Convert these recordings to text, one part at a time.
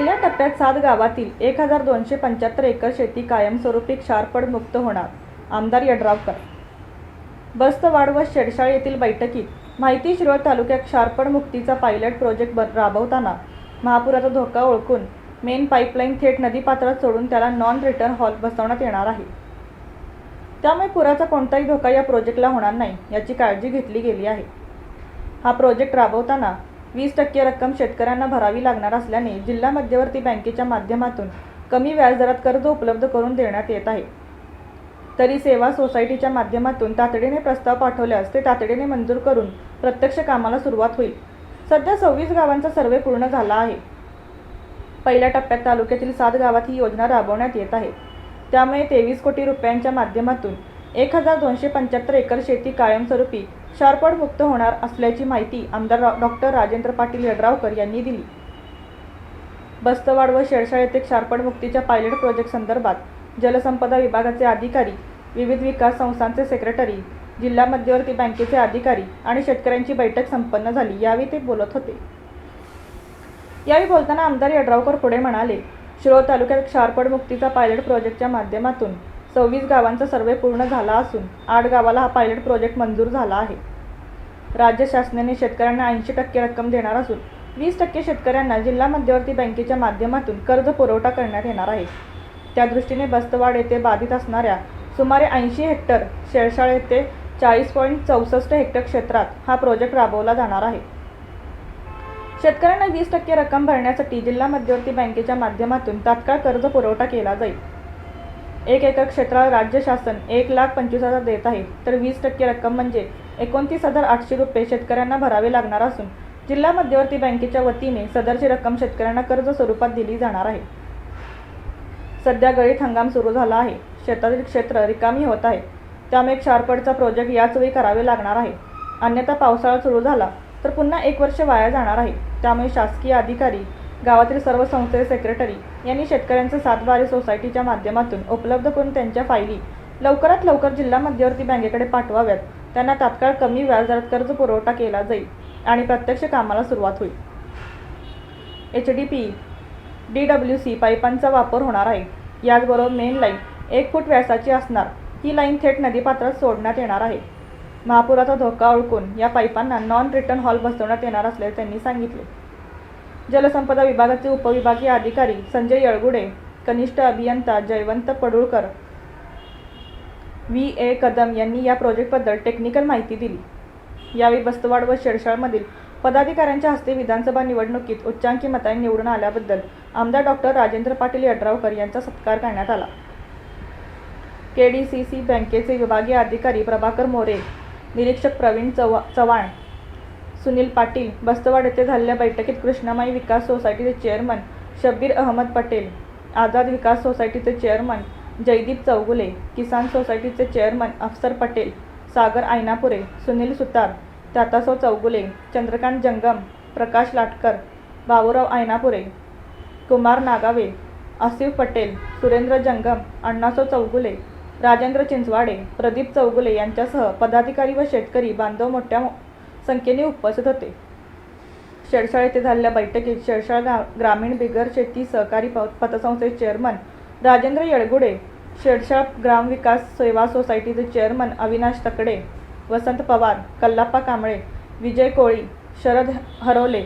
पहिल्या टप्प्यात सात गावातील एक हजार दोनशे पंच्याहत्तर एकर शेती कायमस्वरूपी क्षारपड मुक्त होणार आमदार यड्रावकर. बस्तवाड व शेडशाळ येथील बैठकीत माहिती शिरोळ तालुक्यात क्षारपड मुक्तीचा पायलट प्रोजेक्ट ब- राबवताना महापुराचा धोका ओळखून मेन पाईपलाईन थेट नदीपात्रात सोडून त्याला नॉन रिटर्न हॉल बसवण्यात येणार आहे. त्यामुळे पुराचा कोणताही धोका या प्रोजेक्टला होणार नाही याची काळजी घेतली गेली आहे. हा प्रोजेक्ट राबवताना वीस टक्के रक्कम शेतकऱ्यांना भरावी लागणार असल्याने जिल्हा मध्यवर्ती बँकेच्या माध्यमातून कमी व्याजदरात कर्ज उपलब्ध करून देण्यात येत आहे. तरी सेवा सोसायटीच्या माध्यमातून तातडीने प्रस्ताव पाठवल्यास ते तातडीने मंजूर करून प्रत्यक्ष कामाला सुरुवात होईल. सध्या सव्वीस गावांचा सर्वे पूर्ण झाला आहे. पहिल्या टप्प्यात तालुक्यातील सात गावात ही योजना राबवण्यात येत आहे. त्यामुळे तेवीस कोटी रुपयांच्या माध्यमातून एक हजार दोनशे पंच्याहत्तर एकर शेती कायमस्वरूपी क्षारपड मुक्त होणार असल्याची माहिती आमदार डॉक्टर राजेंद्र पाटील यड्रावकर यांनी दिली. बस्तवाड व शेळशाळ येथे क्षारपडमुक्तीच्या पायलट प्रोजेक्ट संदर्भात जलसंपदा विभागाचे अधिकारी विविध विकास संस्थांचे सेक्रेटरी जिल्हा मध्यवर्ती बँकेचे अधिकारी आणि शेतकऱ्यांची बैठक संपन्न झाली यावेळी ते बोलत होते. यावेळी बोलताना आमदार यड्रावकर पुढे म्हणाले शिरोळ तालुक्यात क्षारपड मुक्तीचा पायलट प्रोजेक्टच्या माध्यमातून सव्वीस गावांचा सर्वे पूर्ण झाला असून आठ गावाला हा पायलट प्रोजेक्ट मंजूर झाला आहे. राज्य शासनाने शेतकऱ्यांना ऐंशी टक्के रक्कम देणार असून वीस टक्के शेतकऱ्यांना जिल्हा मध्यवर्ती बँकेच्या माध्यमातून कर्ज पुरवठा करण्यात येणार आहे. त्यादृष्टीने बस्तवाड येथे बाधित असणाऱ्या सुमारे ऐंशी हेक्टर शेळशाळ येथे चाळीस पॉईंट चौसष्ट हेक्टर क्षेत्रात हा प्रोजेक्ट राबवला जाणार आहे. शेतकऱ्यांना वीस टक्के रक्कम भरण्यासाठी जिल्हा मध्यवर्ती बँकेच्या माध्यमातून तात्काळ कर्ज पुरवठा केला जाईल. एक एकर क्षेत्राला राज्य शासन एक लाख पंचवीस हजार देत आहे. तर वीस टक्के रक्कम म्हणजे एकोणतीस हजार आठशे रुपये शेतकऱ्यांना भरावे लागणार असून जिल्हा मध्यवर्ती बँकेच्या वतीने सदरची रक्कम शेतकऱ्यांना कर्ज स्वरूपात दिली जाणार आहे. सध्या गळीत हंगाम सुरू झाला आहे. शेतातील क्षेत्र रिकामी होत आहे. त्यामुळे क्षारपडचा प्रोजेक्ट याच वेळी करावे लागणार आहे. अन्यथा पावसाळा सुरू झाला तर पुन्हा एक वर्ष वाया जाणार आहे. त्यामुळे शासकीय अधिकारी गावातील सर्व संस्थेचे सेक्रेटरी यांनी शेतकऱ्यांचं सातबारे सोसायटीच्या माध्यमातून उपलब्ध करून त्यांच्या फायली लवकरात लवकर जिल्हा मध्यवर्ती बँकेकडे पाठवाव्यात. त्यांना तात्काळ कमी व्याजदरात कर्ज पुरवठा केला जाईल आणि प्रत्यक्ष कामाला सुरुवात होईल. H D P D W C पाईपांचा वापर होणार आहे. याचबरोबर मेन लाईन एक फूट व्यासाची असणार. ही लाईन थेट नदीपात्रात सोडण्यात येणार आहे. महापुराचा धोका ओळखून या पाईपांना नॉन रिटर्न हॉल बसवण्यात येणार असल्याचे त्यांनी सांगितले. जलसंपदा विभागाचे उपविभागीय अधिकारी संजय येळगुडे कनिष्ठ अभियंता जयवंत पडुळकर व्ही ए कदम यांनी या प्रोजेक्टबद्दल टेक्निकल माहिती दिली. यावेळी बस्तवाड व शेडशाळमधील पदाधिकाऱ्यांच्या हस्ते विधानसभा निवडणुकीत उच्चांकी मताने निवडून आल्याबद्दल आमदार डॉक्टर राजेंद्र पाटील यड्रावकर यांचा सत्कार करण्यात आला. के डी सी सी बँकेचे विभागीय अधिकारी प्रभाकर मोरे निरीक्षक प्रवीण चव्हा चव्हाण सुनील पाटील बस्तवाड येथे झालेल्या बैठकीत कृष्णामाई विकास सोसायटीचे चेअरमन शब्बीर अहमद पटेल आझाद विकास सोसायटीचे चेअरमन जयदीप चौगुले किसान सोसायटीचे चेअरमन अफसर पटेल सागर आयनापुरे सुनील सुतार तातासो चौगुले चंद्रकांत जंगम प्रकाश लाटकर बाबूराव आयनापुरे कुमार नागावे आसिफ पटेल सुरेंद्र जंगम अण्णासो चौगुले राजेंद्र चिंचवाडे प्रदीप चौगुले यांच्यासह पदाधिकारी व शेतकरी बांधव मोठ्या संख्येने उपस्थित होते. शेळशाळ येथे झालेल्या बैठकीत शेळशाळ गा ग्रामीण बिगर शेती सहकारी प पतसंस्थेचे चेअरमन राजेंद्र येळगुडे ग्राम विकास सेवा सोसायटीचे चेअरमन अविनाश तकडे वसंत पवार कल्लाप्पा कांबळे विजय कोळी शरद हरवले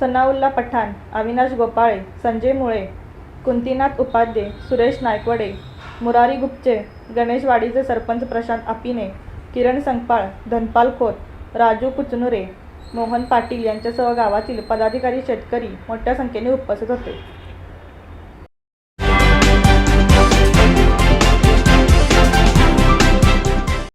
सनाउल्ला पठाण अविनाश गोपाळे संजय मुळे कुंतीनाथ उपाध्ये सुरेश नायकवडे मुरारी गुप्चे गणेशवाडीचे सरपंच प्रशांत अपिने किरण संगपाळ धनपाल खोत राजू कुचनुरे मोहन पाटील यांच्यासह गावातील पदाधिकारी शेतकरी मोठ्या संख्येने उपस्थित होते.